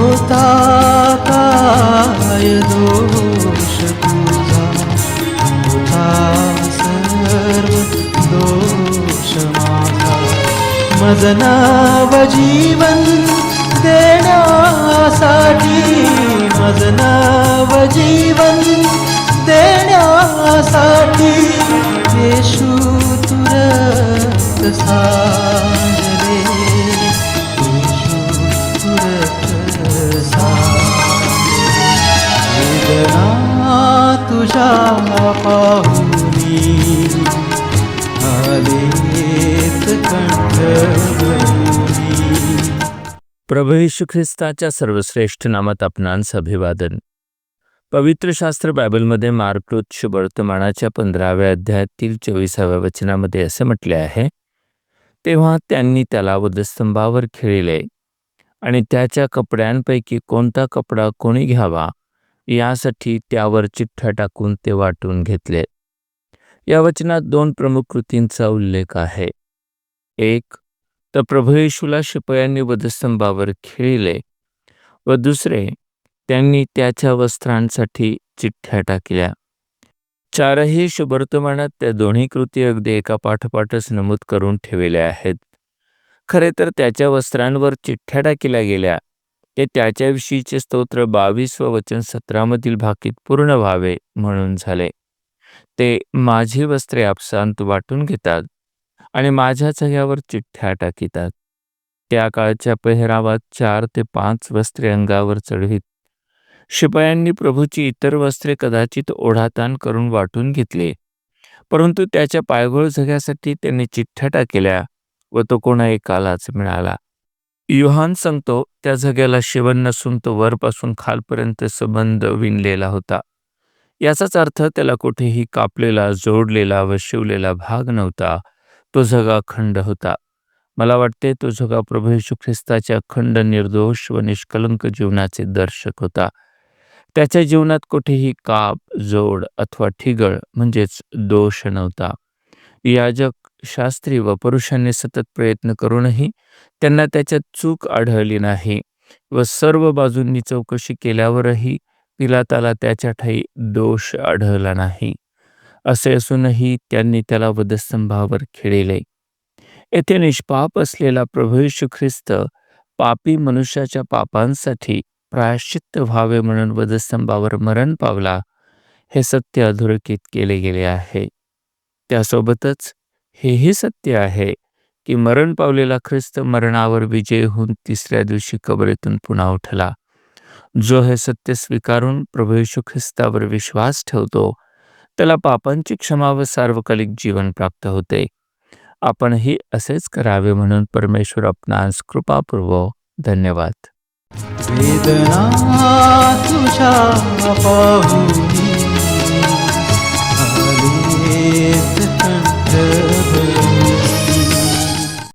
होता काय दोष तुझा होता सर्व दोष माझा मज नव जीवन देण्यासाठी मज नव जीवन देण्यासाठी येशू तुरत सा तुझा पाहुनी आलेत प्रभू येशू ख्रिस्ताच्या सर्वश्रेष्ठ नामात आपणांस अभिवादन पवित्र शास्त्र बायबलमध्ये मार्कृत वर्तमानाच्या पंधराव्या अध्यायातील चोवीसाव्या वचनामध्ये असे म्हटले आहे तेव्हा त्यांनी त्याला वधस्तंभावर खेळले आणि त्याच्या कपड्यांपैकी कोणता कपडा कोणी घ्यावा यासाठी त्यावर चिठ्ठ्या टाकून ते वाटून घेतले. या वचनात दोन प्रमुख कृतींचा उल्लेख आहे. एक तर प्रभू येशूला शिपयांनी वधस्तंभावर खेळले व दुसरे त्यांनी त्याच्या वस्त्रांसाठी चिठ्ठ्या टाकल्या. चारही शुभवर्तमानात त्या दोन्ही कृती अगदी एका पाठोपाठच नमूद करून ठेवल्या आहेत. खरे तर त्याच्या वस्त्रांवर चिठ्ठ्या टाकल्या गेल्या ते त्याच्याविषयीचे स्तोत्र बावीस व वचन सतरामधील भाकीत पूर्ण व्हावे म्हणून झाले. ते माझी वस्त्रे आपसांत वाटून घेतात आणि माझ्या जाग्यावर चिठ्ठ्या टाकितात. त्या काळच्या पेहरावात चार ते पाच वस्त्रे अंगावर चढवीत. शिपायांनी प्रभूची इतर वस्त्रे कदाचित ओढाताण करून वाटून घेतली परंतु त्याच्या पायघोळ झग्यासाठी त्यांनी चिठ्ठ्या टाकल्या व तो कोणा एकालाच मिळाला. युहान सांगतो त्या जग्याला शिवण नसून तो वरपासून खालपर्यंत संबंध विणलेला होता. याचाच अर्थ त्याला कुठेही कापलेला जोडलेला व शिवलेला भाग नव्हता. तो जगा खंड होता. मला वाटते तो जगा प्रभू येशू ख्रिस्ताच्या अखंड निर्दोष व निष्कलंक जीवनाचे दर्शक होता. त्याच्या जीवनात कुठेही काप जोड अथवा ठिगळ म्हणजेच दोष नव्हता. याजक शास्त्री व पुरुषांनी सतत प्रयत्न करूनही त्यांना त्याच्यात चूक आढळली नाही व सर्व बाजूंनी चौकशी केल्यावरही पिलाताला त्याच्या ठाई दोष आढळला नाही. असे असूनही त्यांनी त्याला वधस्तंभावर खेळले. येथे निष्पाप असलेला प्रभू ख्रिस्त पापी मनुष्याच्या पापांसाठी प्रायश्चित्त व्हावे म्हणून वधस्तंभावर मरण पावला हे सत्य अधोरेखित केले गेले आहे. त्यासोबतच हेही सत्य आहे की मरण पावलेला ख्रिस्त मरणावर विजय होऊन तिसऱ्या दिवशी कबरेतून पुन्हा उठला. जो हे सत्य स्वीकारून प्रभू येशू ख्रिस्तावर विश्वास ठेवतो त्याला पापांची क्षमा व सार्वकालिक जीवन प्राप्त होते. आपणही असेच करावे म्हणून परमेश्वर आपणास कृपापूर्व धन्यवाद. वेदना पाहुनी